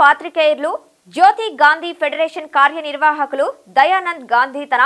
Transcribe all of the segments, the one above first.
పాత్రికేయులు జ్యోతి గాంధీ ఫెడరేషన్ కార్యనిర్వాహకులు దయానంద్ గాంధీ తన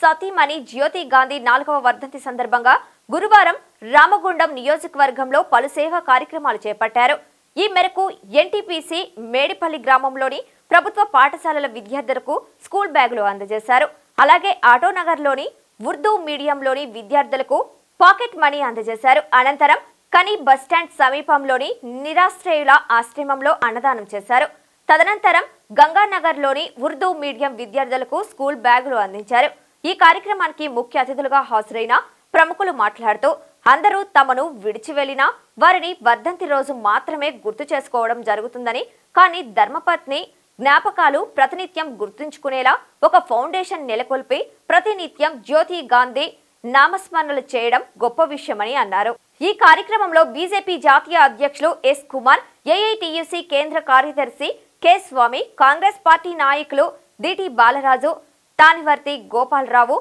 సతీమణి జ్యోతి గాంధీ నాలుగవ వర్ధంతి సందర్భంగా గురువారం రామగుండం నియోజకవర్గంలో పలు సేవా కార్యక్రమాలు చేపట్టారు. ఈ మేరకు ఎన్టీపీసీ మేడిపల్లి గ్రామంలోని ప్రభుత్వ పాఠశాలల విద్యార్థులకు స్కూల్ బ్యాగులు అందజేశారు. అలాగే ఆటోనగర్లోని ఉర్దూ మీడియంలోని విద్యార్థులకు పాకెట్ మనీ అందజేశారు. అనంతరం కానీ బస్టాండ్ సమీపంలోని నిరాశ్రయుల ఆశ్రమంలో అన్నదానం చేశారు. తదనంతరం గంగానగర్లోని ఉర్దూ మీడియం విద్యార్థులకు స్కూల్ బ్యాగులు అందించారు. ఈ కార్యక్రమానికి ముఖ్య అతిథులుగా హాజరైన ప్రముఖులు మాట్లాడుతూ అందరూ తమను విడిచి వెళ్ళినా వారిని వర్ధంతి రోజు మాత్రమే గుర్తు చేసుకోవడం జరుగుతుందని కానీ ధర్మపత్ని జ్ఞాపకాలు ప్రతినిత్యం గుర్తుంచుకునేలా ఒక ఫౌండేషన్ నెలకొల్పి ప్రతినిత్యం జ్యోతి గాంధీ నామస్మరణలు చేయడం గొప్ప విషయమని అన్నారు. ఈ కార్యక్రమంలో బీజేపీ జాతీయ అధ్యక్షులు ఎస్ కుమార్ ఏఐటియుసి కేంద్ర కార్యదర్శి కె స్వామి కాంగ్రెస్ పార్టీ నాయకులు డిటి బాలరాజు తానివర్తి గోపాలరావు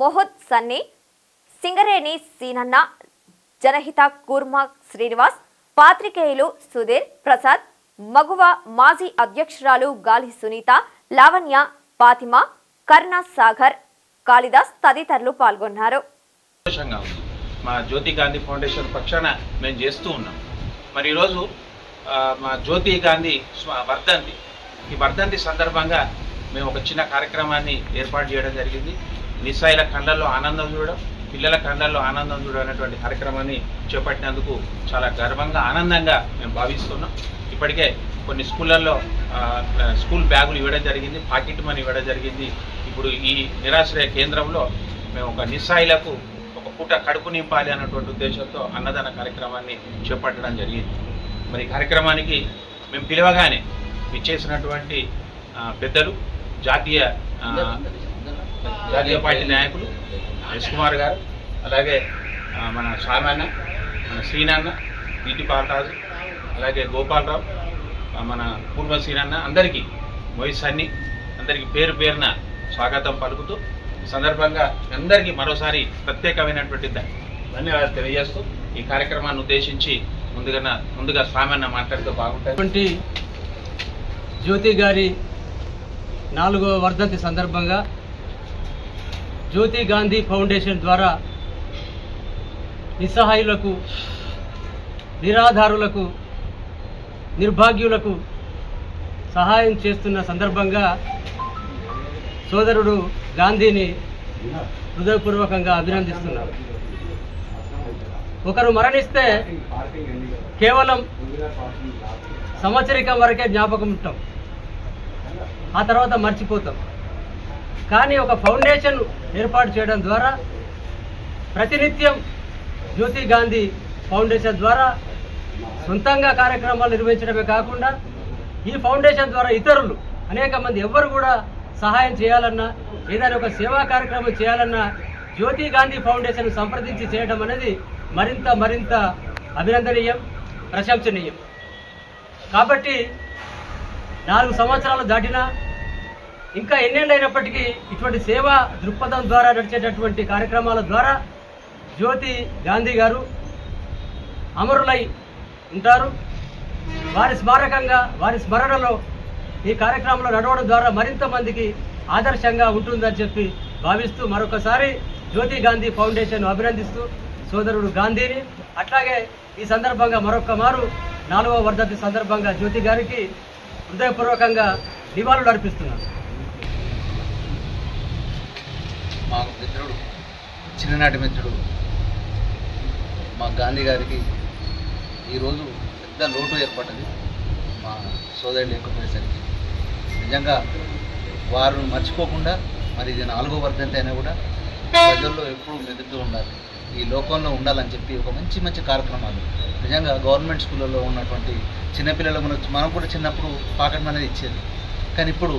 మొహద్ సన్నీ సింగరేణి సీనన్న జనహిత కూర్మా శ్రీనివాస్ పాత్రికేయులు సుధీర్ ప్రసాద్ మగువ మాజీ అధ్యక్షురాలు గాలి సునీత లావణ్య ఫాతిమా కర్ణ సాగర్ కాళిదాస్ తదితరులు పాల్గొన్నారు. మా జ్యోతి గాంధీ ఫౌండేషన్ పక్షాన మేము చేస్తూ ఉన్నాం. మరి ఈరోజు మా జ్యోతి గాంధీ వర్ధంతి. ఈ వర్ధంతి సందర్భంగా మేము ఒక చిన్న కార్యక్రమాన్ని ఏర్పాటు చేయడం జరిగింది. నిస్సాయిల కళ్ళల్లో ఆనందం చూడడం పిల్లల కళ్ళల్లో ఆనందం చూడడం అనేటువంటి కార్యక్రమాన్ని చేపట్టినందుకు చాలా గర్వంగా ఆనందంగా మేము భావిస్తున్నాం. ఇప్పటికే కొన్ని స్కూళ్ళల్లో స్కూల్ బ్యాగులు ఇవ్వడం జరిగింది పాకెట్ మనీ ఇవ్వడం జరిగింది. ఇప్పుడు ఈ నిరాశ్రయ కేంద్రంలో మేము ఒక నిస్సాయిలకు పూట కడుపు నింపాలి అన్నటువంటి ఉద్దేశంతో అన్నదాన కార్యక్రమాన్ని చేపట్టడం జరిగింది. మరి కార్యక్రమానికి మేము పిలవగానే ఇచ్చేసినటువంటి పెద్దలు జాతీయ జాతీయ పార్టీ నాయకులు ఎస్ కుమార్ గారు అలాగే మన సామన్న మన శ్రీనాన్న బీటి పాలరాజు అలాగే గోపాలరావు మన పూర్వ శ్రీనాన్న అందరికీ మొయిస్ అన్ని అందరికీ పేరు పేరున స్వాగతం పలుకుతూ సందర్భంగా అందరికీ మరోసారి ప్రత్యేకమైనటువంటి ధన్యవాదాలు తెలియజేస్తూ ఈ కార్యక్రమాన్ని ఉద్దేశించి ముందుగా ముందుగా స్వామి అన్న మాట్లాడితే బాగుంటుంది. అటువంటి జ్యోతి గారి నాలుగవ వర్ధంతి సందర్భంగా జ్యోతి గాంధీ ఫౌండేషన్ ద్వారా నిస్సహాయులకు నిరాధారులకు నిర్భాగ్యులకు సహాయం చేస్తున్న సందర్భంగా సోదరుడు గాంధీని హృదయపూర్వకంగా అభినందిస్తున్నారు ఒకరు మరణిస్తే కేవలం సంవత్సరికం వరకే జ్ఞాపకం ఉంటాం. ఆ తర్వాత మర్చిపోతాం. కానీ ఒక ఫౌండేషన్ ఏర్పాటు చేయడం ద్వారా ప్రతినిత్యం జ్యోతి గాంధీ ఫౌండేషన్ ద్వారా సొంతంగా కార్యక్రమాలు నిర్వహించడమే కాకుండా ఈ ఫౌండేషన్ ద్వారా ఇతరులు అనేక మంది ఎవ్వరు కూడా సహాయం చేయాలన్నా ఏదైనా ఒక సేవా కార్యక్రమం చేయాలన్నా జ్యోతి గాంధీ ఫౌండేషన్ సంప్రదించి చేయడం అనేది మరింత మరింత అభినందనీయం ప్రశంసనీయం. కాబట్టి నాలుగు సంవత్సరాలు దాటినా ఇంకా ఎన్నేళ్ళు అయినప్పటికీ ఇటువంటి సేవా దృక్పథం ద్వారా నడిచేటటువంటి కార్యక్రమాల ద్వారా జ్యోతి గాంధీ గారు అమరులై ఉంటారు. వారి స్మారకంగా వారి స్మరణలో ఈ కార్యక్రమంలో నడవడం ద్వారా మరింత మందికి ఆదర్శంగా ఉంటుందని చెప్పి భావిస్తూ మరొకసారి జ్యోతి గాంధీ ఫౌండేషన్ అభినందిస్తూ సోదరుడు గాంధీని అట్లాగే ఈ సందర్భంగా మరొక మారు నాలుగవ వర్ధంతి సందర్భంగా జ్యోతి గారికి హృదయపూర్వకంగా నివాళులు అర్పిస్తున్నాను. మా మిత్రుడు చిన్ననాటి మిత్రుడు మా గాంధీ గారికి ఈరోజు పెద్ద లోటు ఏర్పడ్డది మా సోదరుడు లేకపోయేసరికి నిజంగా వారు మర్చిపోకుండా మరి ఇది నాలుగో వర్ధంతి అయినా కూడా ప్రజల్లో ఎప్పుడూ మెదుగుతూ ఉండాలి. ఈ లోకంలో ఉండాలని చెప్పి ఒక మంచి మంచి కార్యక్రమాలు. నిజంగా గవర్నమెంట్ స్కూళ్ళలో ఉన్నటువంటి చిన్నపిల్లలు మనం మనం కూడా చిన్నప్పుడు పాకెట్ మనీ ఇచ్చేది. కానీ ఇప్పుడు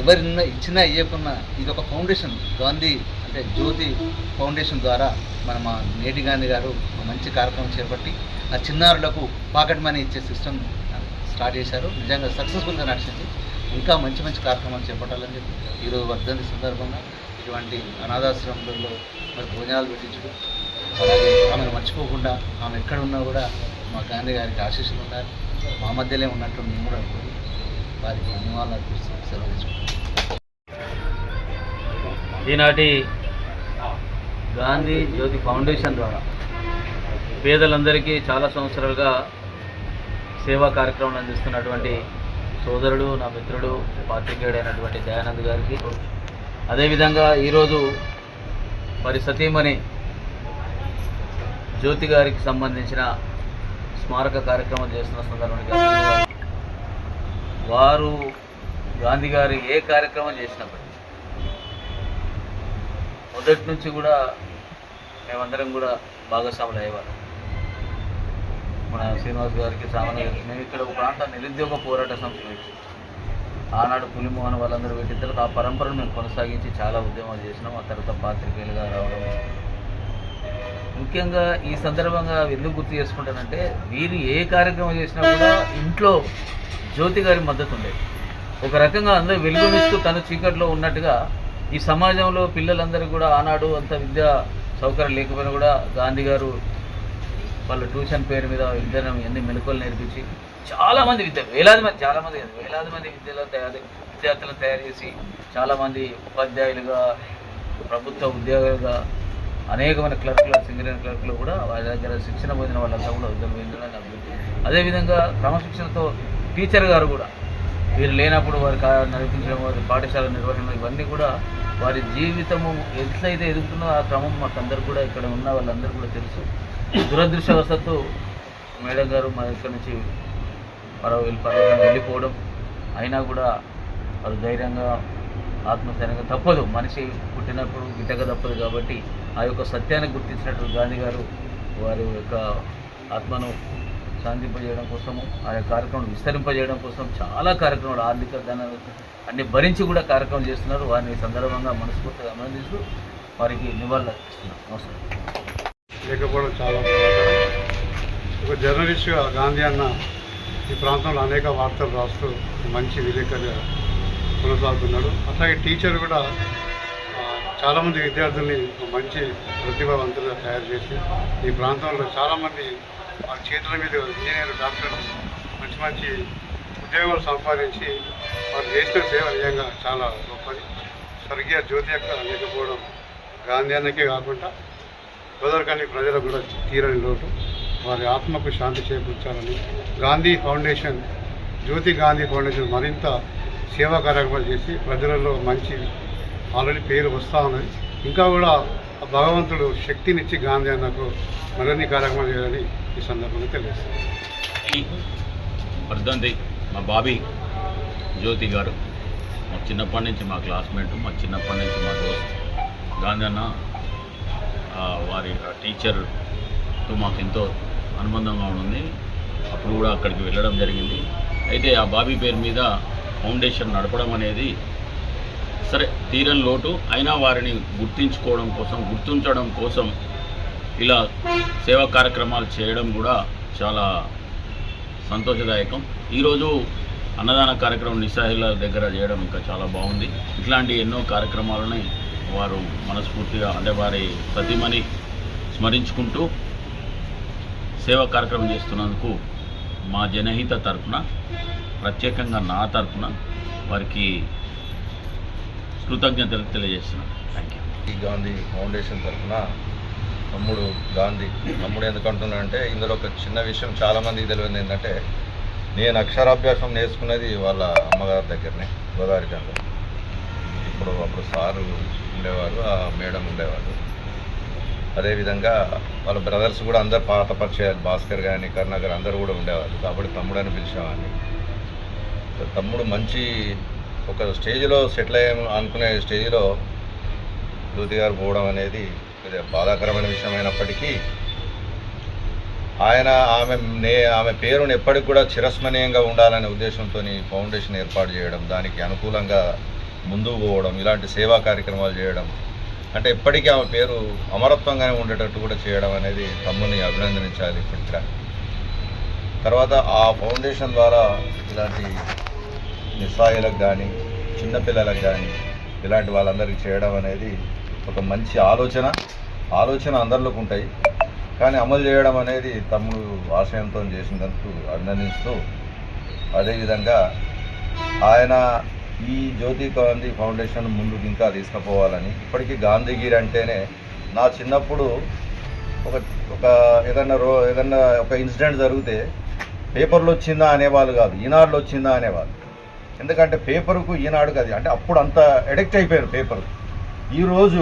ఎవరిన్న ఇచ్చినా ఇవ్వకున్నా ఇది ఒక ఫౌండేషన్. గాంధీ అంటే జ్యోతి ఫౌండేషన్ ద్వారా మన మా నేటి గాంధీ గారు ఒక మంచి కార్యక్రమం చేపట్టి ఆ చిన్నారులకు పాకెట్ మనీ ఇచ్చే సిస్టమ్ స్టార్ట్ చేశారు. నిజంగా సక్సెస్ఫుల్గా నడిచింది. ఇంకా మంచి మంచి కార్యక్రమాలు చేపట్టాలని చెప్పి ఈరోజు వర్ధంతి సందర్భంగా ఇటువంటి అనాథాశ్రమంలో మరి భోజనాలు పెట్టించడం అలాగే ఆమెను మర్చిపోకుండా ఆమె ఎక్కడ ఉన్నా కూడా మా గాంధీ గారికి ఆశీస్సులు ఉండాలి. మా మధ్యలో ఉన్నట్టు మేము కూడా అనుకోండి వారికి ధన్యవాదాలు అర్పిస్తూ సెలవు తీసుకుంటాం ఈనాటి గాంధీ జ్యోతి ఫౌండేషన్ ద్వారా పేదలందరికీ చాలా సంవత్సరాలుగా సేవా కార్యక్రమం అందిస్తున్నటువంటి సోదరుడు నా మిత్రుడు పాత్రికేయుడైనటువంటి దయానంద్ గారికి. అదేవిధంగా ఈరోజు మరి సతీమణి జ్యోతి గారికి సంబంధించిన స్మారక కార్యక్రమం చేస్తున్న సందర్భానికి వారు గాంధీ గారు ఏ కార్యక్రమం చేసినప్పటికీ మొదటి నుంచి కూడా మేమందరం కూడా భాగస్వాములు అయ్యేవారు మన శ్రీనివాస్ గారికి సామాన్య మేము ఇక్కడ ఒక ప్రాంత నిరుద్యోగ పోరాట సంస్థ ఆనాడు పులిమోహన్ వాళ్ళందరూ పెట్టిన తర్వాత ఆ పరంపరను మేము కొనసాగించి చాలా ఉద్యమాలు చేసినాం. ఆ తర్వాత పాత్రికేయులుగా రావడం. ముఖ్యంగా ఈ సందర్భంగా ఎందుకు గుర్తు చేసుకుంటానంటే వీరు ఏ కార్యక్రమం చేసినా కూడా ఇంట్లో జ్యోతి గారి మద్దతు ఉండేది ఒక రకంగా అందరూ వెలుగునిస్తూ తన చీకట్లో ఉన్నట్టుగా ఈ సమాజంలో పిల్లలందరూ కూడా ఆనాడు అంత విద్యా సౌకర్యం లేకపోయినా కూడా గాంధీ గారు వాళ్ళ ట్యూషన్ పేరు మీద విద్యను ఎన్ని మెలకువలు నేర్పించి చాలామంది విద్య వేలాది మంది చాలామంది కాదు వేలాది మంది విద్యలో తయారు విద్యార్థులను తయారు చేసి చాలామంది ఉపాధ్యాయులుగా ప్రభుత్వ ఉద్యోగులుగా అనేకమైన క్లర్కులు సింగరేణ క్లర్కులు కూడా వాళ్ళ దగ్గర శిక్షణ పొందిన వాళ్ళంతా కూడా ఉద్యోగం పొందడం అభివృద్ధి. అదేవిధంగా క్రమశిక్షణతో టీచర్ గారు కూడా వీరు లేనప్పుడు వారు నడిపించడం వారి పాఠశాల నిర్వహణ ఇవన్నీ కూడా వారి జీవితము ఎట్లయితే ఎదుగుతుందో ఆ క్రమం మాకు అందరు కూడా ఇక్కడ ఉన్న వాళ్ళందరూ కూడా తెలుసు. దురదృష్టవశాత్తు మేడం గారు మా దగ్గర నుంచి మరో వెళ్ళి వెళ్ళిపోవడం అయినా కూడా వారు ధైర్యంగా ఆత్మస్థైర్యంగా తప్పదు. మనిషి పుట్టినప్పుడు గిట్టక తప్పదు కాబట్టి ఆ యొక్క సత్యాన్ని గుర్తించినట్టు గాంధీ గారు వారి యొక్క ఆత్మను శాంతింపజేయడం కోసము ఆ యొక్క కార్యక్రమం విస్తరింపజేయడం కోసం చాలా కార్యక్రమాలు ఆర్థిక ధన అన్ని భరించి కూడా కార్యక్రమం చేస్తున్నారు. వారిని సందర్భంగా మనస్ఫూర్తిగా అభినందిస్తూ వారికి నివాళులు అర్పిస్తున్నాం. నమస్కారం. లేకపోవడం చాలా ఒక జర్నలిస్ట్గా గాంధీ అన్న ఈ ప్రాంతంలో అనేక వార్తలు రాస్తూ మంచి విలేకరిగా కొనసాగుతున్నాడు. అట్లాగే టీచర్ కూడా చాలామంది విద్యార్థుల్ని ఒక మంచి ప్రతిభావంతులుగా తయారు చేసి ఈ ప్రాంతంలో చాలామంది వాళ్ళ చేతుల మీద ఇంజనీర్ డాక్టర్ మంచి మంచి ఉద్యోగాలు సంపాదించి వారు చేసిన సేవ నిజంగా చాలా గొప్పది. స్వర్గీయ జ్యోతి యొక్క లేకపోవడం గాంధీ అన్నకే కాకుండా గోదావరికాని ప్రజలకు కూడా తీరని లోటు. వారి ఆత్మకు శాంతి చేకూర్చాలని గాంధీ ఫౌండేషన్ జ్యోతి గాంధీ ఫౌండేషన్ మరింత సేవా కార్యక్రమాలు చేసి ప్రజలలో మంచి ఆల్రెడీ పేరు వస్తూ ఉన్నది. ఇంకా కూడా భగవంతుడు శక్తినిచ్చి గాంధీ అన్నకు మరిన్ని కార్యక్రమాలు చేయాలని ఈ సందర్భంగా తెలియజేస్తాను వర్ధంతి మా బాబీ జ్యోతి గారు మా చిన్నప్పటి నుంచి మా క్లాస్మేట్ మా చిన్నప్పటి నుంచి మా దోస్త్. గాంధీ అన్న వారి టీచర్ మాకు ఎంతో అనుబంధంగా ఉంది. అప్పుడు కూడా అక్కడికి వెళ్ళడం జరిగింది. అయితే ఆ బాబీ పేరు మీద ఫౌండేషన్ నడపడం అనేది సరే తీరని లోటు. అయినా వారిని గుర్తించుకోవడం కోసం గుర్తించడం కోసం ఇలా సేవా కార్యక్రమాలు చేయడం కూడా చాలా సంతోషదాయకం. ఈరోజు అన్నదాన కార్యక్రమం నిస్సాహిల దగ్గర చేయడం ఇంకా చాలా బాగుంది. ఇట్లాంటి ఎన్నో కార్యక్రమాలని వారు మనస్ఫూర్తిగా అంటే వారి ప్రతిమని స్మరించుకుంటూ సేవా కార్యక్రమం చేస్తున్నందుకు మా జనహిత తరఫున ప్రత్యేకంగా నా తరఫున వారికి కృతజ్ఞతలు తెలియజేస్తున్నాను. థ్యాంక్ యూ ఈ గాంధీ ఫౌండేషన్ తరఫున తమ్ముడు గాంధీ తమ్ముడు ఎందుకంటున్నా అంటే ఇందులో ఒక చిన్న విషయం చాలామందికి తెలియదు ఏంటంటే నేను అక్షరాభ్యాసం నేర్చుకున్నది వాళ్ళ అమ్మగారి దగ్గరనే గోదావరి గంగ అప్పుడు అప్పుడు సారు ఉండేవారు ఆ మేడం ఉండేవారు. అదేవిధంగా వాళ్ళ బ్రదర్స్ కూడా అందరు పాత పరిచయాలు భాస్కర్ కానీ కరుణాకర్ అందరూ కూడా ఉండేవారు. కాబట్టి తమ్ముడు అని పిలిచేవాడిని. తమ్ముడు మంచి ఒక స్టేజ్లో సెటిల్ అయ్యాము అనుకునే స్టేజ్లో జ్యోతి గారు పోవడం అనేది బాధాకరమైన విషయం అయినప్పటికీ ఆయన ఆమె నే ఆమె పేరును ఎప్పటికి కూడా చిరస్మరణీయంగా ఉండాలనే ఉద్దేశంతో ఫౌండేషన్ ఏర్పాటు చేయడం దానికి అనుకూలంగా ముందుకు పోవడం ఇలాంటి సేవా కార్యక్రమాలు చేయడం. అంటే ఇప్పటికీ ఆమె పేరు అమరత్వంగానే ఉండేటట్టు కూడా చేయడం అనేది తమ్ముని అభినందించాలి ఇప్పటికా. తర్వాత ఆ ఫౌండేషన్ ద్వారా ఇలాంటి నిస్సాయులకు కానీ చిన్నపిల్లలకు కానీ ఇలాంటి వాళ్ళందరికీ చేయడం అనేది ఒక మంచి ఆలోచన. ఆలోచన అందరిలోకి ఉంటాయి. కానీ అమలు చేయడం అనేది తమ్ముడు ఆశయంతో చేసినందుకు అభినందిస్తూ అదేవిధంగా ఆయన ఈ జ్యోతి గాంధీ ఫౌండేషన్ ముందుకు ఇంకా తీసుకుపోవాలని. ఇప్పటికీ గాంధీగిరి అంటేనే నా చిన్నప్పుడు ఒక ఒక ఏదన్నా రో ఏదన్నా ఒక ఇన్సిడెంట్ జరిగితే పేపర్లో వచ్చిందా అనేవాళ్ళు కాదు ఈనాడులో వచ్చిందా అనేవాళ్ళు. ఎందుకంటే పేపర్కు ఈనాడుకు అది అంటే అప్పుడు అంత ఎడిక్ట్ అయిపోయారు పేపర్. ఈరోజు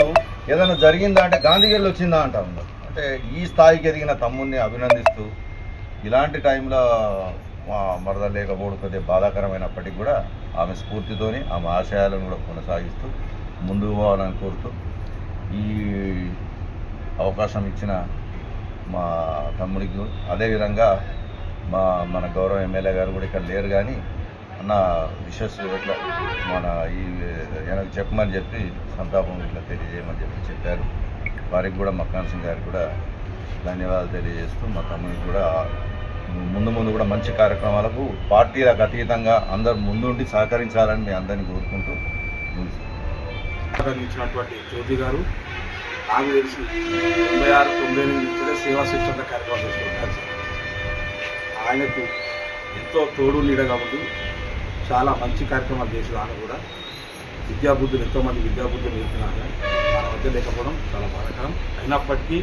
ఏదైనా జరిగిందా అంటే గాంధీగిరిలో వచ్చిందా అంటా ఉన్నారు. అంటే ఈ స్థాయికి ఎదిగిన తమ్ముడిని అభినందిస్తూ ఇలాంటి టైంలో మరద లేకపోవడం కొద్దిగా బాధాకరమైనప్పటికీ కూడా ఆమె స్ఫూర్తితోని ఆమె ఆశయాలను కూడా కొనసాగిస్తూ ముందుకు పోవాలని కోరుతూ ఈ అవకాశం ఇచ్చిన మా తమ్ముడికి అదేవిధంగా మా మన గౌరవ ఎమ్మెల్యే గారు కూడా ఇక్కడ లేరు కానీ అన్న విషస్ ఇట్లా మన ఈ వెనక్కి చెప్పమని చెప్పి సంతాపం ఇట్లా తెలియజేయమని చెప్పి చెప్పారు. వారికి కూడా మక్కాన్ సింగ్ గారికి కూడా ధన్యవాదాలు తెలియజేస్తూ మా తమ్ముడికి కూడా ముందు ముందు కూడా మంచి కార్యక్రమాలకు పార్టీలకు అతీతంగా అందరు ముందుండి సహకరించాలని మీ అందరినీ కోరుకుంటూ ముగిస్తున్నాను. జ్యోతి గారు నాకు తెలిసి తొంభై ఆరు తొంభై ఎనిమిది సేవా శిక్షణ కార్యక్రమం చేస్తుంటారు ఆయనకు ఎంతో తోడు నీడగా ఉండి చాలా మంచి కార్యక్రమాలు చేసేది ఆయన కూడా. విద్యాబుద్ధులు ఎంతోమంది విద్యాబుద్ధులు నేర్పిన ఆయన మన వద్ద లేకపోవడం చాలా బాధకరం. అయినప్పటికీ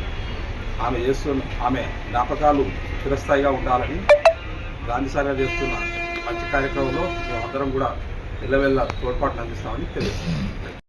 ఆమె చేస్తున్న ఆమె జ్ఞాపకాలు చిరస్థాయిగా ఉండాలని గాంధీ సార్ చేస్తున్న మంచి కార్యక్రమంలో మేమందరం కూడా వెళ్ళవెళ్ళ తోడ్పాటును అందిస్తామని తెలుస్తుంది